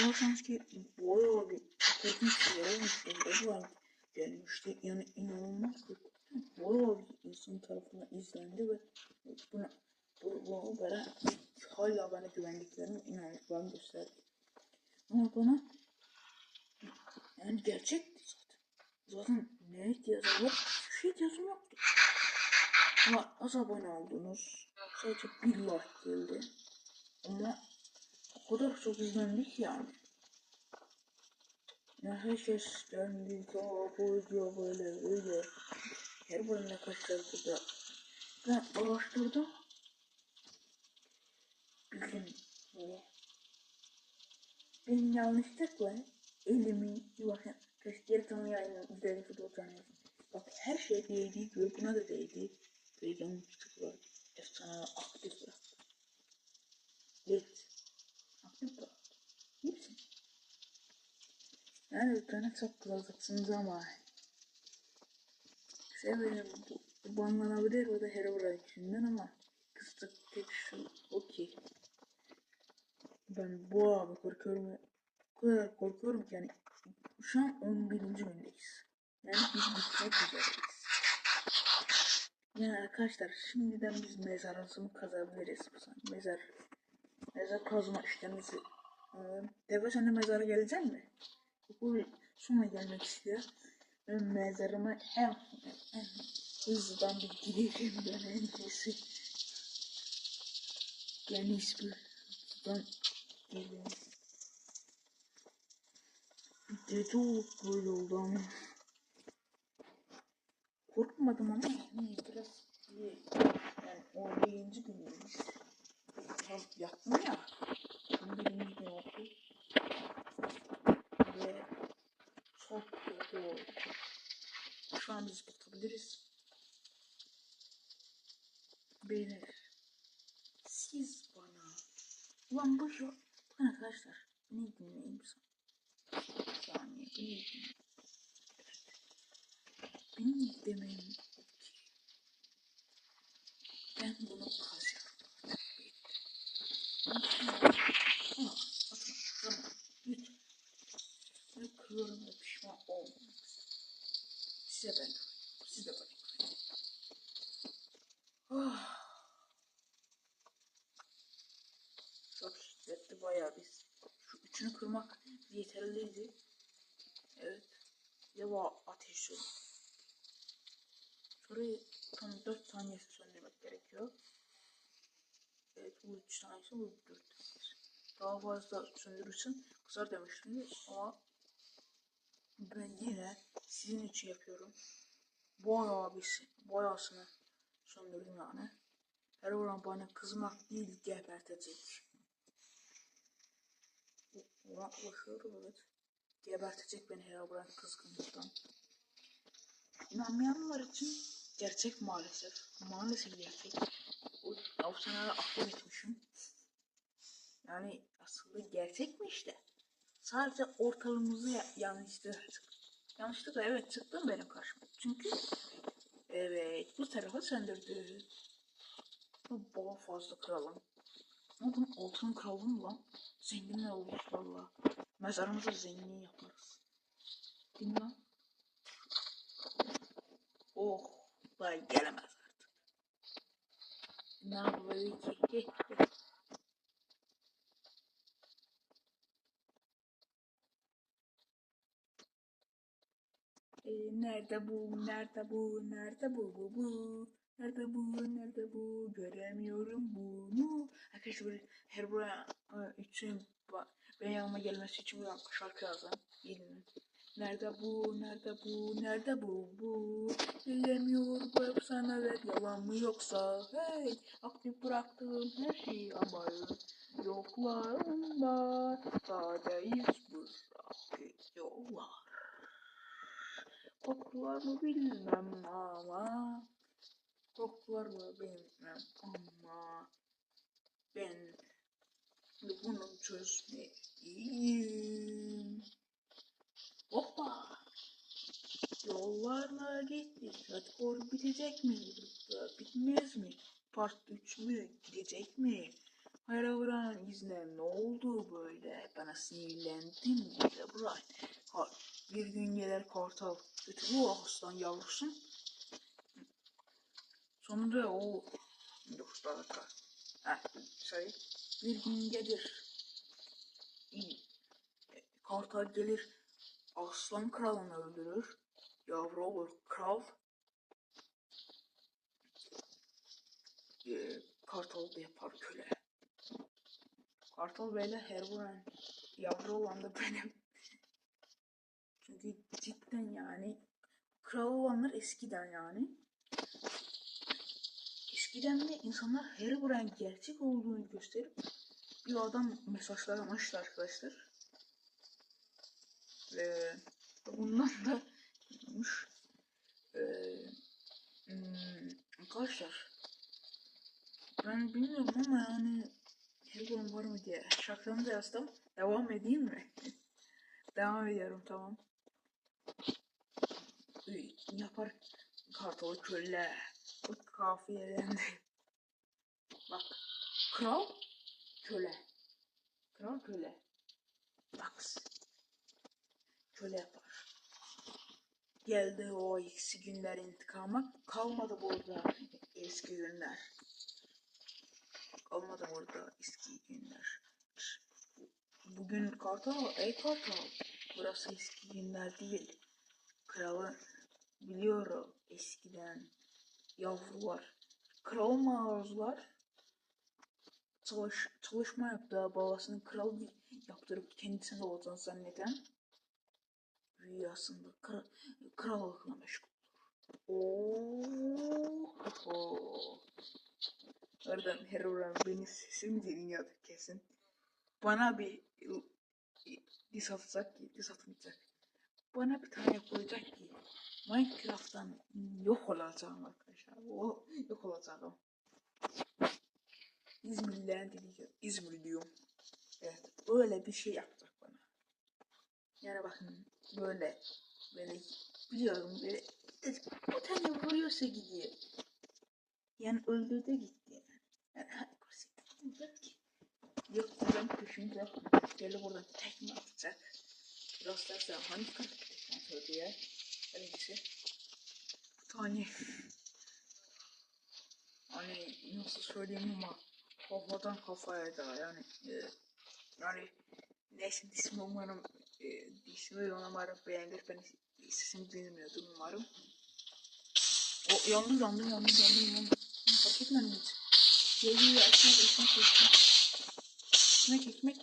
Hatırlarsanız ki bayağı bir korkunç bir yere olmuştu. Oradan gelmişti. Yani inanılmaz korkunç. Bayağı bir insan tarafından izlendi ve buna bu, bu bana hala bana güvendiklerini inandıklarını gösterdi. Ama bana yani gerçekti zaten. Zaten ne ihtiyacım yok. Hiçbir şey ihtiyacım yoktu. Ama az abone oldunuz. Sadece bir like geldi. Ama kadar çok izlendik yani. Ya herkes geldi. Aa bu video böyle öyle. Her bölümde kaçırdı da. Ben araştırdım. Bir gün böyle. Ben yanlışlıkla elimi bakın keşke tanıyayım izledim futbol tanıyayım. Bak her şey değdi buna da değdi. Ve yanlışlıkla efsane aktif bıraktı. Evet. Bıraktı. Hepsini. Yani çok kızacaksınız ama severim bu, bu banlanabilir o da Herobrine içinden ama kıstık tek şu o ben bu abi korkuyorum o kadar korkuyorum ki yani şu an 11. gündeyiz. Yani biz bitmek üzereyiz. Yani arkadaşlar şimdiden biz mezarımızı mı kazabiliriz? Mezar. Mezar kazma işlemimizi. Deve sen de mezara gelecek mi? Bu sonra gelmek istiyor. Ben mezarıma en, en hızlıdan bir gideceğim ben en iyisi. En iyisi bir hızlıdan geleyim. Dede olup böyle oldu. Korkmadım ama yani biraz. Yani o birinci Tam yattım ya. Şimdi birinci gün oldu. Ve çok kötü oldu. Şu an biz tutabiliriz. Beyler. Siz bana. Ulan bu şu. Bakın arkadaşlar. Beni dinleyin. Bir saniye. Beni dinleyin. Benim demeyin o ki. Ben bunu kazacağım. Ama atma zaman lütfen. Ben kırıyorum ve pişman olmayın. Size ben Siz de bana Oh. Çok şiddetli bayağı biz. Şu üçünü kırmak yeterliydi. Evet. Ya bu ateşi. Şurayı tam 4 saniyesi söndürmek gerekiyor. Evet bu 3 tanesi bu 4 tanesi. Daha fazla söndürürsün kızar demiştim ama ben yine sizin için yapıyorum. Bayağı bir bayağısını söndürdüm yani. Her olan bana kızmak değil gebertecek. Ona ulaşıyorum evet. Gebertecek beni her olan kızgınlıktan. İnanmayanlar için gerçek maalesef. Maalesef gerçek. O afsanaları aklım etmişim. Yani aslında gerçek mi işte? Sadece ortalığımızı ya yanlışlıkla evet çıktım benim karşıma. Çünkü evet bu tarafı söndürdü. Bu bol fazla kralım. Ama bunun altını kralım lan. Zenginler olur valla. Mezarımızı zengin yaparız. Lan? Oh, vay gelemez artık. Ne yapayım ki? e, nerede bu, nerede bu, nerede bu, bu, bu. Nerede bu, nerede bu, göremiyorum bunu. Arkadaşlar her buraya e, için benim yanıma gelmesi için bir şarkı yazdım. Gelin. Nerede bu, nerede bu, nerede bu, bu Bilemiyor bu efsaneler yalan mı yoksa Hey, aktif bıraktım her şeyi ama Yoklarında sade iz bırakıyorlar Koklar mı bilmem ama Koklar mı bilmem ama Ben bunu çözmeliyim Hoppa. Yollarla gittik. Hardcore bitecek mi? Bitmez mi? Part 3 mü? Gidecek mi? Hayra vuran izlenme. ne oldu böyle? Bana sinirlendin Herobrine. Ha, bir gün gelir kartal götürür o aslan yavrusun. Sonunda o Dur bir dakika. Ha, şey, bir gün gelir. E, Kartal gelir aslan kralını öldürür. Yavru olur kral. Ee, Kartal da yapar köle. Kartal böyle Herobrine yavru olan da benim. Çünkü cidden yani kral olanlar eskiden yani. Eskiden de insanlar Herobrine gerçek olduğunu gösterip bir adam mesajlamıştı arkadaşlar. Ve bundan da olmuş. Ee, hmm, arkadaşlar ben bilmiyorum ama yani Herobrine var mı diye şarkımı da yazdım. Devam edeyim mi? Devam ediyorum tamam. Üy, Yapar kartalı köle. Bak kafiyelendi. Bak. Kral köle. Kral köle. Bak. Köle yapar. Geldi o eksi günler intikama. Kalmadı burada eski günler. Kalmadı burada eski günler. Bugün kartal, ey kartal. Burası eski günler değil. Kralı biliyorum eskiden yavru var. Kral mağazular çalış, çalışma yaptı. Babasının kral yaptırıp kendisini olacağını zanneden rüyasında kral, krallıkla meşgul olur. Oo. Oradan Herobrine benim sesimi dinliyordu kesin. Bana bir dis atacak ki, dis atmayacak. Bana bir tane koyacak ki Minecraft'tan yok olacağım arkadaşlar. O yok olacağım. İzmirlilerin dili İzmir diyorum. Evet öyle bir şey yapacak bana. Yani bakın böyle böyle biliyorum böyle o tane vuruyorsa gidiyor. Yani öldürdü gitti yani. Hadi kursi. Yok buradan peşimde böyle buradan tekme atacak. Derse hangi karakter tekme diye. Birincisi. Bir tane hani nasıl söyleyeyim ama kafadan kafaya da yani e, yani neyse dismi umarım e, dismi umarım beğenir. Ben sesimi bilmiyordum umarım. O yandı yandı yandı yandı yandı fark etmedim hiç? Geliyor ekmek ekmek ekmek ekmek ekmek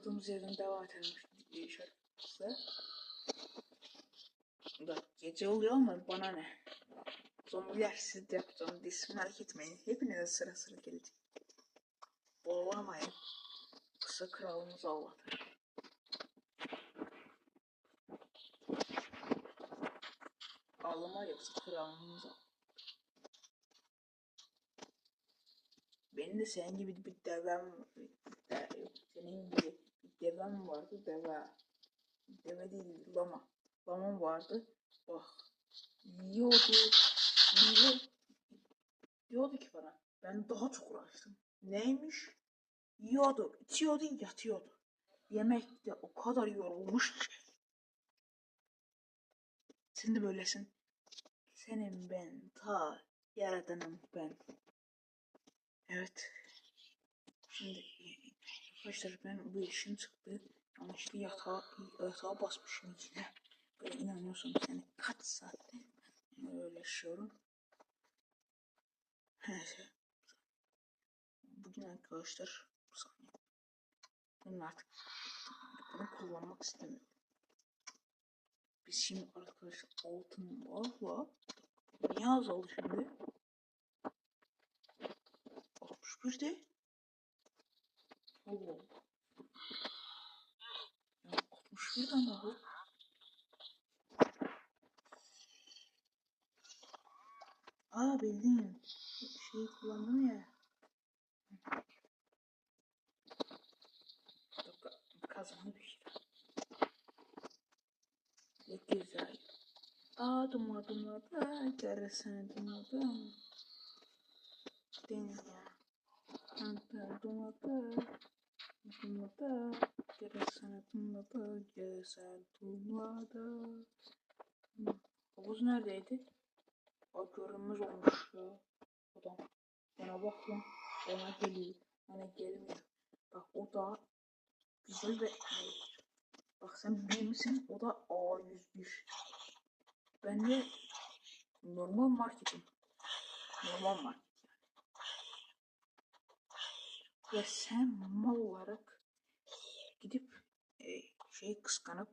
Kartımız yerden devam edelim şarkısı. Da gece oluyor ama bana ne? Zombiler siz de. Disim merak etmeyin. Hepinize sıra sıra gelecek. Boğulamayın. Kısa kralımız ağlatır. Ağlama yoksa kralımız ağlatır. Benim de senin gibi bir devem, de, senin gibi devem vardı deve. Deve değil lama. Lamam vardı. Bak. Yiyordu. Yiyordu. Diyordu ki bana. Ben daha çok uğraştım. Neymiş? Yiyordu, içiyordu, yatıyordu. Yemekte o kadar yorulmuş ki. Sen de böylesin. Senin ben ta yaradanım ben. Evet. Şimdi arkadaşlar ben bu işim çıktı. Yanlışlıkla yatağa, yatağa basmışım yine. Böyle inanıyorsun yani kaç saatte ben öyle yaşıyorum. Neyse. Bugün arkadaşlar bu. Bunun artık bunu kullanmak istemiyorum. Biz şimdi arkadaşlar altın valla niye azaldı şimdi? 61'de Allah. Ya 61'den daha. Aa bildim. Şeyi kullandım ya. Dakika, Kazanı düşür. Ne güzel. Adım adım adım. Gerisini adım adım. dünya. Hatta dumada, dumada, gerek sanatında da, geresel turnuvada. Havuz neredeydi? O görünmez olmuş ya. Adam. Bana bak lan. Bana geliyor. Bana gelmiyor. Bak o da güzel ve Bak sen bir misin? O da A101. Ben de normal marketim. Normal market yani. Ve sen mal olarak gidip e, şey kıskanıp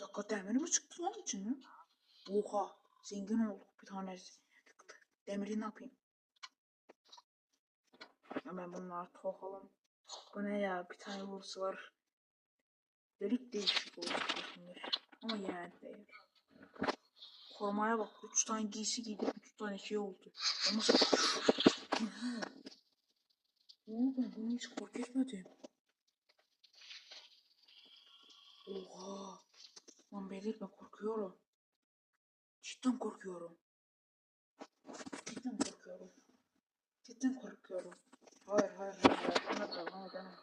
dakika demiri mi çıktı lan içinden? Oha zengin olduk bir tanesi. Demiri ne yapayım? Hemen bunlar tokalım. Bu ne ya bir tane vursu var. Delik değişik olacak şimdi. Ama yani değer. Korumaya bak. 3 tane giysi giydim. 3 tane şey oldu. Ama Oğlum ben bunu hiç fark etmedim. Oha. Lan ben korkuyorum. Cidden korkuyorum. Cidden korkuyorum. Cidden korkuyorum. Hayır hayır hayır. hayır. Buna devam edemem.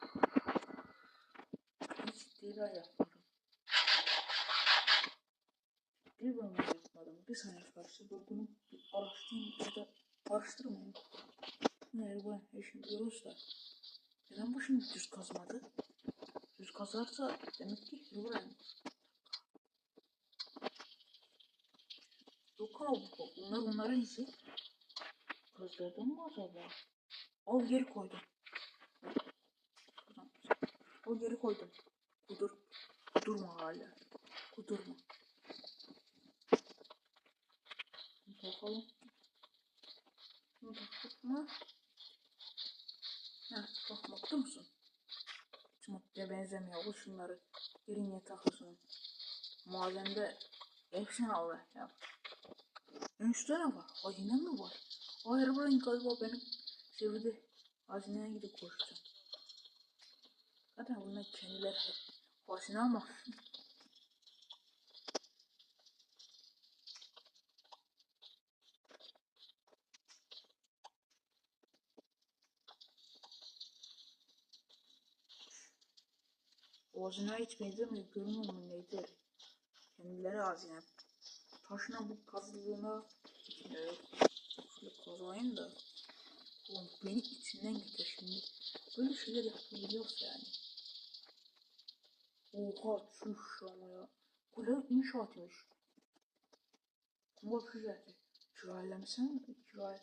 Hiç değil yapmadım. Bir bunu yapmadım. Bir saniye karşı bunu bir araştırayım ya da araştırmayayım. Eğer bu biliyoruz da neden bu şimdi düz kazmadı? Düz kazarsa demek ki Abi bu. Bunlar onların izi. Gözlerden mi acaba? Al geri koydum. Al geri koydum. Kudur. Kudurma hala. Kudurma. Bakalım. Bunu taktık mı? Ha, bak baktı mısın? Hiç mutluya benzemiyor. Bu şunları yerine takılsın. Madende hepsini al. Ya. En üstte ne var? Hazine mi var? Hayır buranın galiba benim sevdi. Hazineye gidip koşacağım. Zaten bunlar kendileri hazine ama. Hazine hiç benzemiyor. Görünüyor mu neydi? Kendileri hazine. Taşına bu kazıldığına evet. Şöyle kazayım da. Oğlum beni içinden geçer şimdi. Böyle şeyler yapabiliyorsa yani. Oha çüş ama ya. Kule inşaatmış. Bak güzel. Kiralamışsın. Kiral.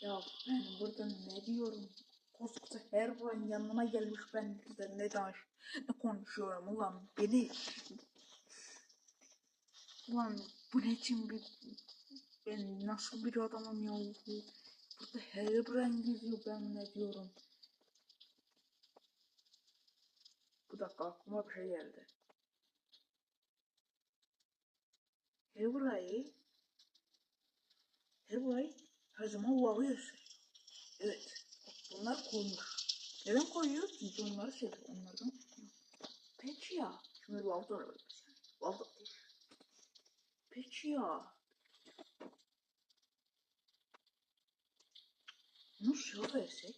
Ya ben burada ne diyorum? Koskoca Herobrine yanıma gelmiş ben burada ne danış ne konuşuyorum ulan beni ulan bu ne için bir ben nasıl bir adamım ya? Bu burada Herobrine geziyor ben ne diyorum? Bu dakika aklıma bir şey geldi. Herobrine Herobrine her zaman gösteriyor. Evet Bunlar koymuş. Neden koyuyor? Çünkü onları seviyor. Onlardan Peki ya. Şimdi lavda yani. Lavda. Peki ya. Suya versek.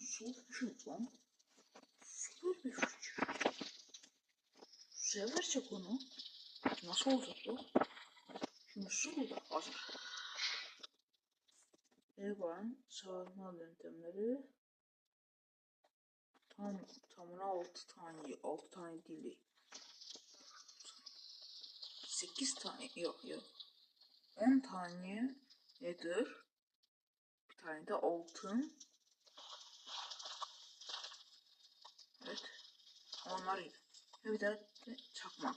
Nasıl küçük lan? Süper bir küçük. Suya versek onu. Nasıl olacak bu? Şimdi su burada hazır. Evan sağlama yöntemleri. Tam tamına 6 tane 6 tane dili. 8 tane yok yok. 10 tane nedir? Bir tane de altın. Evet. Onlar bir de çakmak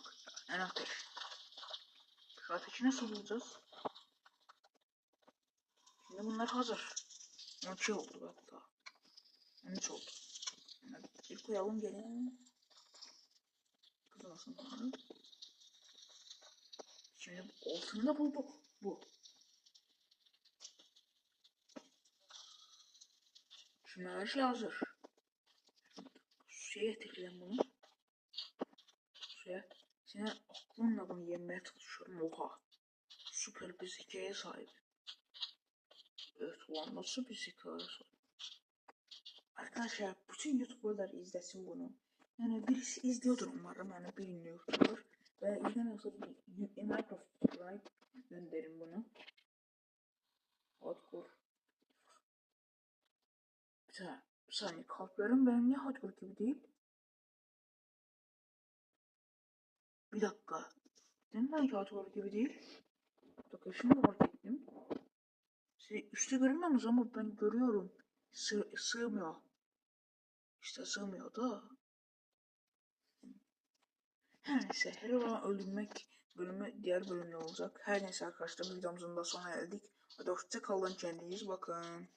en ateş şu ateşi nasıl bulacağız Şimdi bunlar hazır. 12 oldu hatta. 13 oldu. Yani bir koyalım gelin. Kızmasın bunları. Şimdi altını da bulduk. Bu. Şimdi her şey hazır. Suya getireceğim bunu. Suya. Şimdi aklımla bunu yemeye çalışıyorum. Oha. Süper bir zekaya sahip. Ulan nasıl bir zeka Arkadaşlar bütün YouTuber'lar izlesin bunu. Yani birisi izliyordur umarım yani bir ünlü YouTuber. Ve izlemiyorsa bir Minecraft YouTuber'a gönderin bunu. Hardcore. Bir saniye, bir saniye kalplerim benim niye hardcore gibi değil? Bir dakika. Neden belki hardcore gibi değil? Bir dakika şimdi fark ettim. Siz üstte görünmüyorsunuz ama ben görüyorum. Sığ, sığmıyor. İşte sığmıyor da. Her neyse her olan öldürmek bölümü diğer bölümde olacak. Her neyse arkadaşlar videomuzun da sonuna geldik. Hadi hoşça kalın kendiniz bakın.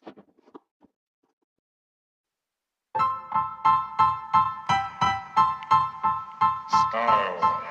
Style.